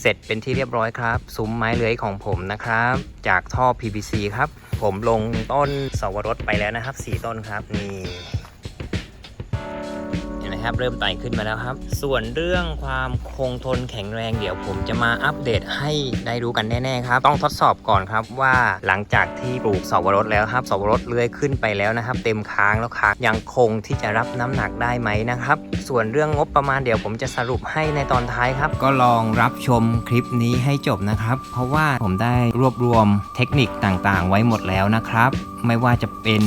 เสร็จเป็นที่เรียบร้อยครับ ซุ้มไม้เลื้อยของผมนะครับ จากท่อ PVC ครับ ผมลงต้นสวรสไปแล้วนะครับ 4 ต้นครับนี่ นไหมครับ เริ่มไต่ขึ้นมาแล้วครับ ส่วนเรื่องความคงทนแข็งแรงเดี๋ยวผมจะมาอัปเดตให้ได้รู้กันแน่ๆครับ ต้องทดสอบก่อนครับว่าหลังจากที่ปลูกสวรสแล้วครับสวรสเลื้อยขึ้นไปแล้วนะครับ เต็มค้างแล้วครับยังคงที่จะรับน้ำหนักได้ไหมนะครับ ส่วนเรื่องงบประมาณเดี๋ยวผมจะสรุปให้ในตอนท้ายครับ ก็ลองรับชมคลิปนี้ให้จบนะครับ เพราะว่าผมได้รวบรวมเทคนิคต่างๆ ไว้หมดแล้วนะครับ ไม่ว่าจะเป็น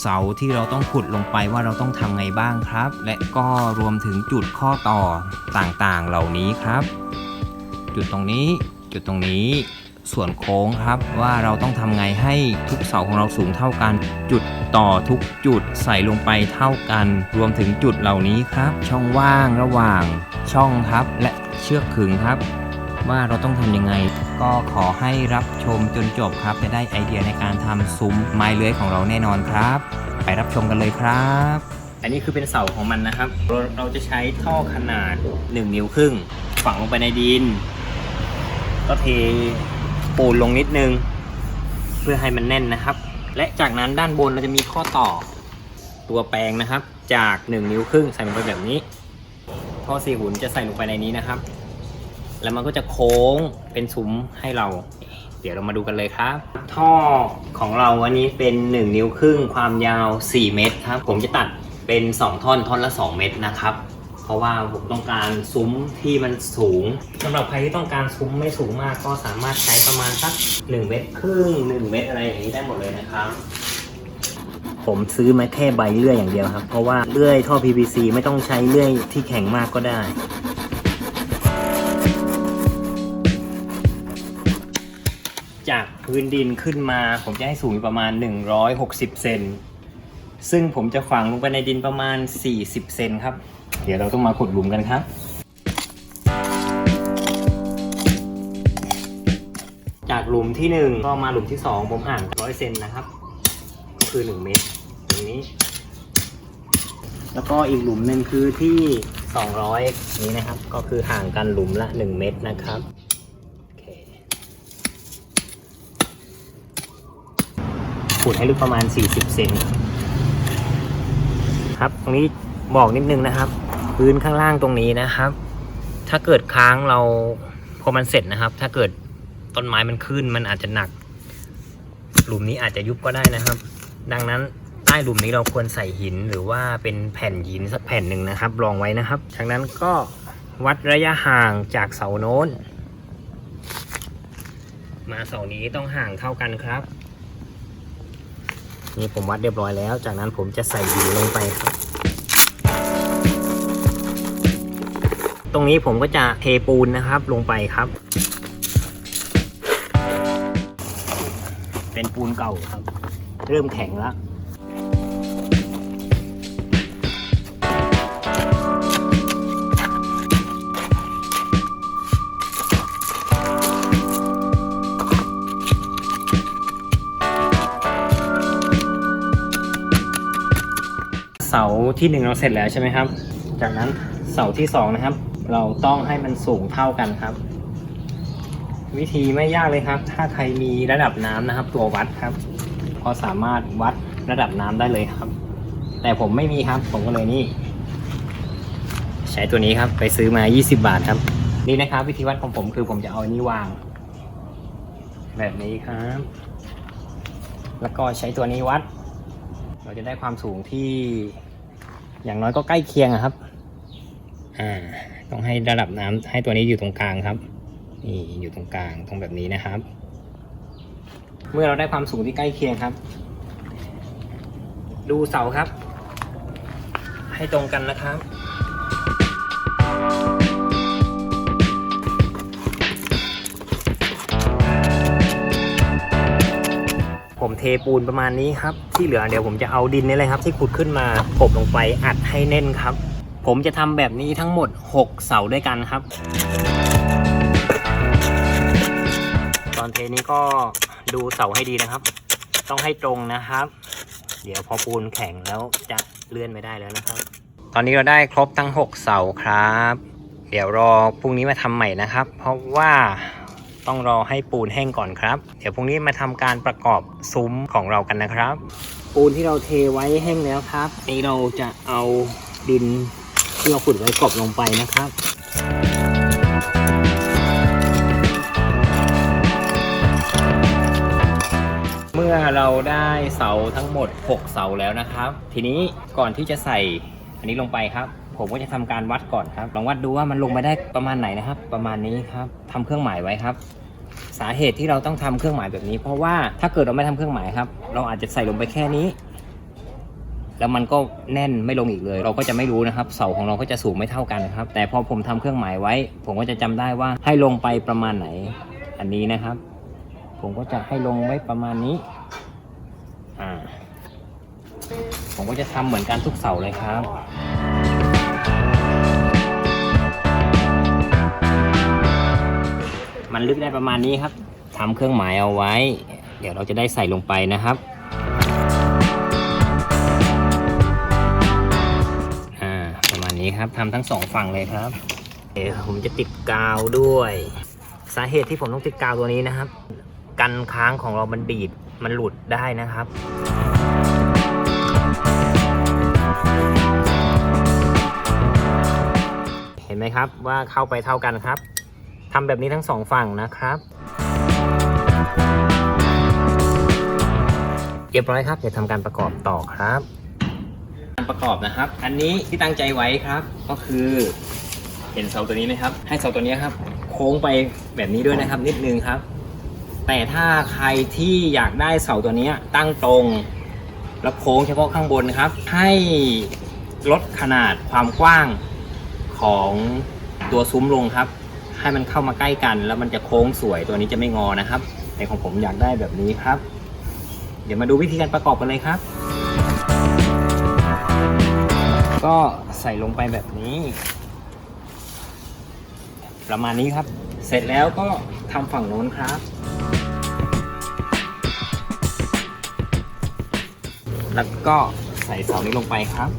เสาที่เราต้องขุดลงไปว่าเราต้องทำไงบ้างครับ และก็รวมถึงจุดข้อต่อต่างๆเหล่านี้ครับ จุดตรงนี้จุดตรงนี้ส่วนโค้งครับว่าเราต้องทำไงให้ทุกเสาของเราสูงเท่ากัน จุดต่อทุกจุดใส่ลงไปเท่ากัน รวมถึงจุดเหล่านี้ครับ ช่องว่างระหว่างช่องครับ และเชือกขึงครับ ว่าเราต้องทำยังไง ก็ขอให้รับชมจนจบครับ จะได้ไอเดียในการทำซุ้มไม้เลื้อยของเราแน่นอนครับ ไปรับชมกันเลยครับ อันนี้คือเป็นเสาของมันนะครับ เราเราจะใช้ท่อขนาด 1 นิ้วครึ่ง ฝังลงไปในดิน ก็เทปูนลงนิดนึง เพื่อให้มันแน่นนะครับ และจากนั้นด้านบนเราจะมีข้อต่อตัวแปลงนะครับ จาก 1 นิ้วครึ่งใส่ลงไปแบบนี้ ท่อสี่หุ่นจะใส่ลงไปในนี้นะครับ แล้วมันก็จะโค้งเป็นซุ้มให้เรา เดี๋ยวเรามาดูกันเลยครับ ท่อของเราวันนี้เป็น 1 นิ้วครึ่งความยาว 4 เมตรครับ ผมจะตัดเป็น 2 ท่อนท่อนละ 2 เมตรนะครับ เพราะว่าผมต้องการซุ้มที่มันสูงสำหรับใครที่ต้องการซุ้มไม่สูงมาก ก็สามารถใช้ประมาณสัก 1 เมตรครึ่ง 1 เมตรอะไรอย่างนี้ได้หมดเลยนะครับผมซื้อมาแค่ใบเลื่อยอย่างเดียวครับ เพราะว่าเลื่อยท่อ PVC ไม่ต้องใช้เลื่อยที่แข็งมากก็ได้ พื้นดินขึ้นมา ผมจะให้สูงประมาณ 160 เซนซึ่งผมจะฝังลงไปในดินประมาณ 40 เซนครับ เดี๋ยวเราต้องมาขุดหลุมกันครับ จากหลุมที่ 1 ก็มาหลุมที่ 2 ผมห่าง100 เซนนะครับ ก็คือ 1 เมตรตรงนี้ แล้วก็อีกหลุมหนึ่งคือที่ 200 นี้นะครับ ก็คือห่างกันหลุมละ 1 เมตรนะครับ โอเค ขุดให้ลึกประมาณ 40 เซนครับตรงนี้บอกนิดนึงนะครับ พื้นข้างล่างตรงนี้นะครับ ถ้าเกิดค้างเราพอมันเสร็จนะครับ ถ้าเกิดต้นไม้มันขึ้นมันอาจจะหนัก หลุมนี้อาจจะยุบก็ได้นะครับ ดังนั้นใต้หลุมนี้เราควรใส่หินหรือว่าเป็นแผ่นหินสักแผ่นหนึ่งนะครับรองไว้นะครับจากนั้นก็วัดระยะห่างจากเสาโน้น มาเสานี้ต้องห่างเท่ากันครับ นี่ผมวัดเรียบร้อยแล้ว จากนั้นผมจะใส่หินลงไปครับตรงนี้ผมก็จะเทปูนนะครับลงไปครับ เป็นปูนเก่าครับ เริ่มแข็งแล้ว ที่หนึ่งเราเสร็จแล้วใช่ไหมครับ จากนั้นเสาที่สองนะครับ เราต้องให้มันสูงเท่ากันครับ วิธีไม่ยากเลยครับ ถ้าใครมีระดับน้ำนะครับ ตัววัดครับ ก็สามารถวัดระดับน้ำได้เลยครับ แต่ผมไม่มีครับผมก็เลยนี่ ใช้ตัวนี้ครับไปซื้อมา 20 บาทครับ นี่นะครับ วิธีวัดของผมคือผมจะเอานนี้วาง แบบนี้ครับ แล้วก็ใช้ตัวนี้วัด เราจะได้ความสูงที่ อย่างน้อยก็ใกล้เคียงอะครับ อ่า ต้องให้ระดับน้ำให้ตัวนี้อยู่ตรงกลางครับ นี่อยู่ตรงกลางตรงแบบนี้นะครับ เมื่อเราได้ความสูงที่ใกล้เคียงครับ ดูเสาครับ ให้ตรงกันนะครับ เทปูนประมาณนี้ครับ ที่เหลือเดี๋ยวผมจะเอาดินนี่เลยครับ ที่ขุดขึ้นมาโปะลงไปอัดให้แน่นครับ ผมจะทำแบบนี้ทั้งหมด 6 เสาด้วยกันครับ ตอนเทนี้ก็ดูเสาให้ดีนะครับ ต้องให้ตรงนะครับ เดี๋ยวพอปูนแข็งแล้วจะเลื่อนไม่ได้แล้วนะครับ ตอนนี้เราได้ครบทั้ง 6 เสาครับ เดี๋ยวรอพรุ่งนี้มาทำใหม่นะครับ เพราะว่า ต้องรอให้ปูนแห้งก่อนครับ เดี๋ยวพรุ่งนี้มาทำการประกอบซุ้มของเรากันนะครับ ปูนที่เราเทไว้แห้งแล้วครับนี่เราจะเอาดินที่เราขุดไว้กลบลงไปนะครับเมื่อเราได้เสาทั้งหมด 6 เสาแล้วนะครับ ทีนี้ก่อนที่จะใส่อันนี้ลงไปครับ ผมก็จะทำการวัดก่อนครับ ลองวัดดูว่ามันลงไปได้ประมาณไหนนะครับ ประมาณนี้ครับทำเครื่องหมายไว้ครับ สาเหตุที่เราต้องทำเครื่องหมายแบบนี้ เพราะว่าถ้าเกิดเราไม่ทำเครื่องหมายครับ เราอาจจะใส่ลงไปแค่นี้ แล้วมันก็แน่นไม่ลงอีกเลย เราก็จะไม่รู้นะครับ เสาของเราก็จะสูงไม่เท่ากันครับ แต่พอผมทำเครื่องหมายไว้ ผมก็จะจำได้ว่าให้ลงไปประมาณไหน อันนี้นะครับ ผมก็จะให้ลงไว้ประมาณนี้ อ่าผมก็จะทำเหมือนกันทุกเสาเลยครับ มันลึกได้ประมาณนี้ครับทำเครื่องหมายเอาไว้ เดี๋ยวเราจะได้ใส่ลงไปนะครับอ่าประมาณนี้ครับทำทั้งสองฝั่งเลยครับเดี๋ยวผมจะติดกาวด้วย สาเหตุที่ผมต้องติดกาวตัวนี้นะครับ กันค้างของเรามันดีดมันหลุดได้นะครับเห็นไหมครับว่าเข้าไปเท่ากันครับ ทำแบบนี้ทั้งสองฝั่งนะครับเรียบร้อยครับเดี๋ยวทำการประกอบต่อครับการประกอบนะครับ อันนี้ที่ตั้งใจไว้ครับ ก็คือเห็นเสาตัวนี้ไหมครับ ให้เสาตัวนี้ครับ โค้งไปแบบนี้ด้วยนะครับ นิดนึงครับ แต่ถ้าใครที่อยากได้เสาตัวนี้ตั้งตรง แล้วโค้งเฉพาะข้างบนครับ ให้ลดขนาดความกว้างของตัวซุ้มลงครับ ให้มันเข้ามาใกล้กัน แล้วมันจะโค้งสวยตัวนี้จะไม่งอนะครับในของผมอยากได้แบบนี้ครับ เดี๋ยวมาดูวิธีการประกอบกันเลยครับ ก็ใส่ลงไปแบบนี้ ประมาณนี้ครับ เสร็จแล้วก็ทำฝั่งโน้นครับ แล้วก็ใส่เสานี้ลงไปครับ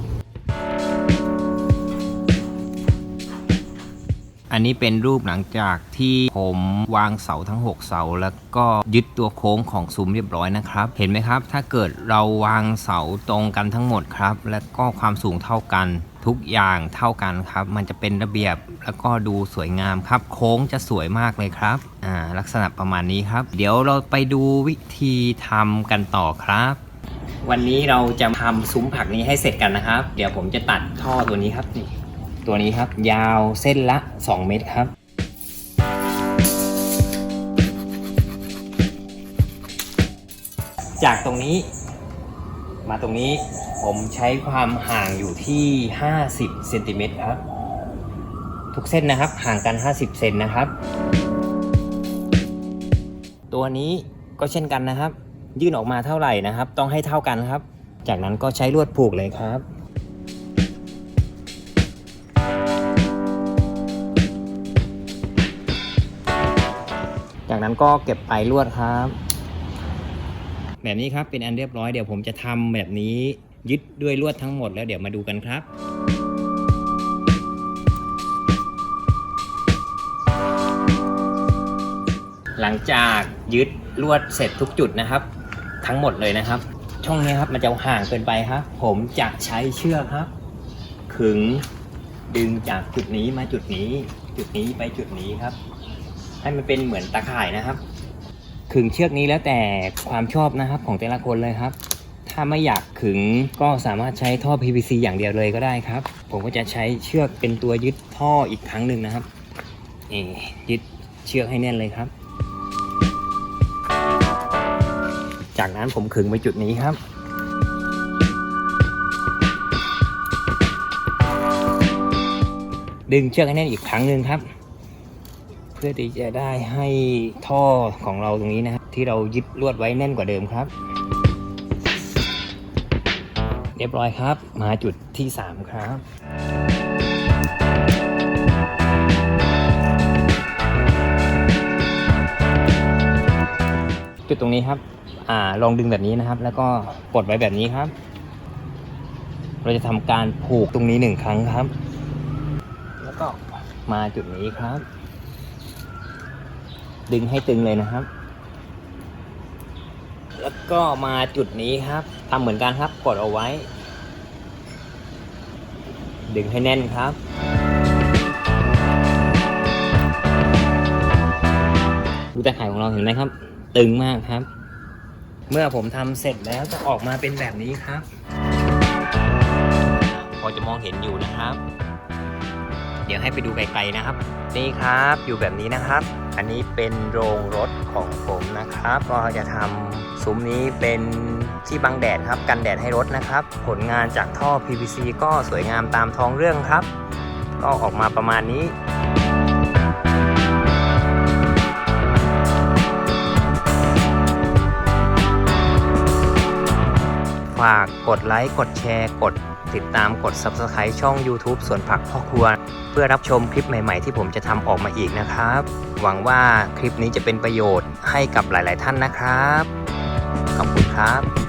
อันนี้เป็นรูปหลังจากที่ผมวางเสาทั้ง 6 เสา แล้วก็ยึดตัวโค้งของซุ้มเรียบร้อยนะครับ เห็นไหมครับ ถ้าเกิดเราวางเสาตรงกันทั้งหมดครับ แล้วก็ความสูงเท่ากันทุกอย่างเท่ากันครับ มันจะเป็นระเบียบแล้วก็ดูสวยงามครับ โค้งจะสวยมากเลยครับอ่าลักษณะประมาณนี้ครับ เดี๋ยวเราไปดูวิธีทำกันต่อครับ วันนี้เราจะทำซุ้มผักนี้ให้เสร็จกันนะครับ เดี๋ยวผมจะตัดท่อตัวนี้ครับนี่ ตัวนี้ครับ ยาวเส้นละ 2 เมตรครับ จากตรงนี้ มาตรงนี้ผมใช้ความห่างอยู่ที่ 50เซนติเมตรครับ ทุกเส้นนะครับห่างกัน 50 เซนนะครับ ตัวนี้ก็เช่นกันนะครับ ยื่นออกมาเท่าไหร่นะครับ ต้องให้เท่ากันครับ จากนั้นก็ใช้ลวดผูกเลยครับ นั้นก็เก็บปลายลวดครับ แบบนี้ครับเป็นอันเรียบร้อยเดี๋ยวผมจะทำแบบนี้ยึดด้วยลวดทั้งหมดแล้วเดี๋ยวมาดูกันครับหลังจากยึดลวดเสร็จทุกจุดนะครับ ทั้งหมดเลยนะครับ ช่องนี้ครับมันจะห่างเกินไปครับ ผมจะใช้เชือกครับ ขึงดึงจากจุดนี้มาจุดนี้ จุดนี้ไปจุดนี้ครับ ให้มันเป็นเหมือนตาข่ายนะครับ ขึงเชือกนี้แล้วแต่ความชอบนะครับของแต่ละคนเลยครับ ถ้าไม่อยากขึงก็สามารถใช้ท่อ PVC อย่างเดียวเลยก็ได้ครับ ผมก็จะใช้เชือกเป็นตัวยึดท่ออีกครั้งหนึ่งนะครับนี่ยึดเชือกให้แน่นเลยครับ จากนั้นผมขึงไปจุดนี้ครับดึงเชือกให้แน่นอีกครั้งหนึ่งครับ พื่อที่จะได้ให้ท่อของเราตรงนี้นะครับที่เรายึดลวดไว้แน่นกว่าเดิมครับ เรียบร้อยครับ มาจุดที่ 3 ครับจุดตรงนี้ครับอ่าลองดึงแบบนี้นะครับ แล้วก็กดไว้แบบนี้ครับ เราจะทำการผูกตรงนี้หนึ่งครั้งครับ แล้วก็มาจุดนี้ครับ ดึงให้ตึงเลยนะครับ แล้วก็มาจุดนี้ครับทำเหมือนกันครับกดเอาไว้ ดึงให้แน่นครับดูตะข่ายของเราเห็นไหมครับ ตึงมากครับ เมื่อผมทำเสร็จแล้วจะออกมาเป็นแบบนี้ครับ พอจะมองเห็นอยู่นะครับ เดี๋ยวให้ไปดูไกลๆนะครับ นี่ครับอยู่แบบนี้นะครับอันนี้เป็นโรงรถของผมนะครับ ก็จะทำซุ้มนี้เป็นที่บังแดดครับ กันแดดให้รถนะครับ ผลงานจากท่อ PVC ก็สวยงามตามท้องเรื่องครับ ก็ออกมาประมาณนี้ฝากกดไลค์ กดแชร์ กด ติดตามกด Subscribe ช่อง YouTube สวนผักพ่อครัว เพื่อรับชมคลิปใหม่ๆ ที่ผมจะทำออกมาอีกนะครับ หวังว่าคลิปนี้จะเป็นประโยชน์ให้กับหลาย ๆ ท่านนะครับ ขอบคุณครับ